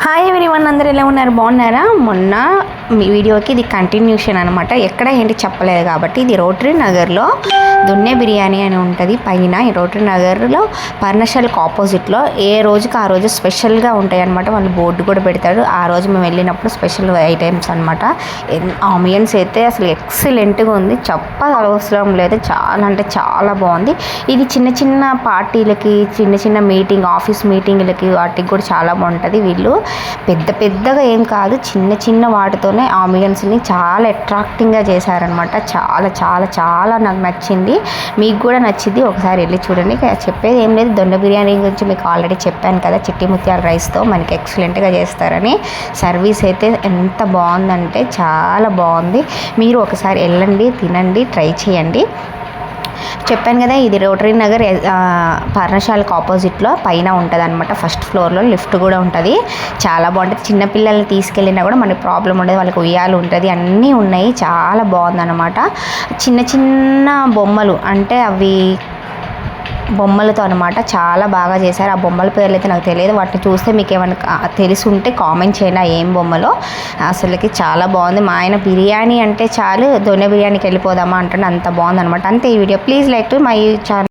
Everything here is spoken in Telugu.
హాయ్ ఎవరి వన్ అందరు ఎలా ఉన్నారు? బాగున్నారా? మొన్న మీ వీడియోకి ఇది కంటిన్యూషన్ అనమాట ఎక్కడ ఏంటి చెప్పలేదు కాబట్టి ఇది రోటరీ నగర్లో దున్నే బిర్యానీ అని ఉంటుంది. పైన ఈ రోటరీ నగర్లో పర్ణశాలకు ఆపోజిట్లో ఏ రోజుకి ఆ రోజు స్పెషల్గా ఉంటాయి అనమాట వాళ్ళు బోర్డు కూడా పెడతారు. ఆ రోజు మేము వెళ్ళినప్పుడు స్పెషల్ ఐటమ్స్ అనమాట ఆమియన్స్ అయితే అసలు ఎక్సలెంట్గా ఉంది. చెప్ప అవసరం లేదు. చాలా అంటే చాలా బాగుంది. ఇది చిన్న చిన్న పార్టీలకి చిన్న చిన్న మీటింగ్ ఆఫీస్ మీటింగ్లకి వాటికి కూడా చాలా బాగుంటుంది వీళ్ళు. పెద్ద పెద్దగా ఏం కాదు. చిన్న చిన్న వాటితోనే ఆమియన్స్ని చాలా అట్రాక్టింగ్గా చేశారనమాట చాలా చాలా చాలా నాకు నచ్చింది. మీకు కూడా నచ్చింది ఒకసారి వెళ్ళి చూడండి. చెప్పేది ఏం లేదు. దొండ బిర్యానీ గురించి మీకు ఆల్రెడీ చెప్పాను కదా చిట్టి ముత్యాల రైస్తో మనకి ఎక్సలెంట్గా చేస్తారని. సర్వీస్ అయితే ఎంత బాగుందంటే చాలా బాగుంది. మీరు ఒకసారి వెళ్ళండి తినండి ట్రై చేయండి. చెప్పాను కదా ఇది రోటరీ నగర్ పర్ణశాలకు ఆపోజిట్లో పైన ఉంటుంది అనమాట ఫస్ట్ ఫ్లోర్లో లిఫ్ట్ కూడా ఉంటుంది. చాలా బాగుంటుంది. చిన్నపిల్లల్ని తీసుకెళ్ళినా కూడా మనకి ప్రాబ్లం ఉండదు. వాళ్ళకి ఉయ్యాలు ఉంటుంది. అన్నీ ఉన్నాయి. చాలా బాగుందన్నమాట. చిన్న చిన్న బొమ్మలు అంటే అవి బొమ్మలతో అనమాట చాలా బాగా చేశారు. ఆ బొమ్మల పేర్లు అయితే నాకు తెలియదు. వాటిని చూస్తే మీకు ఏమైనా తెలిసి ఉంటే కామెంట్ చేయండి. ఆ ఏం బొమ్మలో? అసలుకి చాలా బాగుంది. మా ఆయన బిర్యానీ అంటే చాలు దొన్నె బిర్యానీకి వెళ్ళిపోదామా అంటే అంత బాగుంది అనమాట అంతే ఈ video. Please like to my channel.